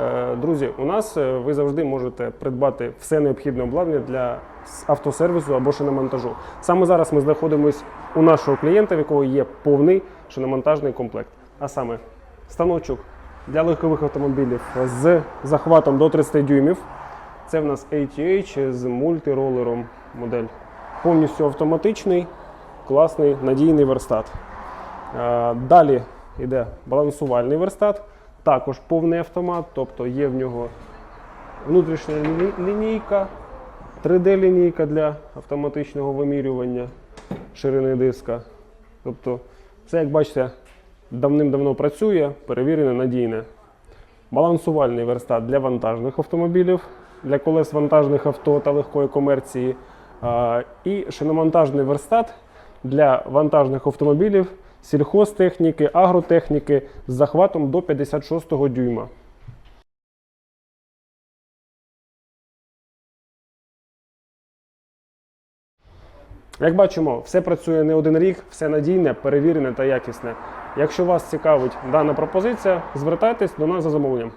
Е, Друзі, у нас е, ви завжди можете придбати все необхідне обладнання для автосервісу або шиномонтажу. Саме зараз ми знаходимося у нашого клієнта, в якого є повний шиномонтажний комплект. А саме станочок для легкових автомобілів з захватом до 30 дюймів. Це в нас ATH з мультиролером модель. Повністю автоматичний, класний, надійний верстат. Е, Далі йде балансувальний верстат, також повний автомат, тобто є в нього внутрішня лінійка, 3D-лінійка для автоматичного вимірювання ширини диска. Тобто, це, як бачите, давним-давно працює, перевірене, надійне. Балансувальний верстат для вантажних автомобілів, для колес вантажних авто та легкої комерції. І шиномонтажний верстат для вантажних автомобілів, сільхозтехніки, агротехніки з захватом до 56 дюйма. Як бачимо, все працює не один рік, все надійне, перевірене та якісне. Якщо вас цікавить дана пропозиція, звертайтесь до нас за замовленням.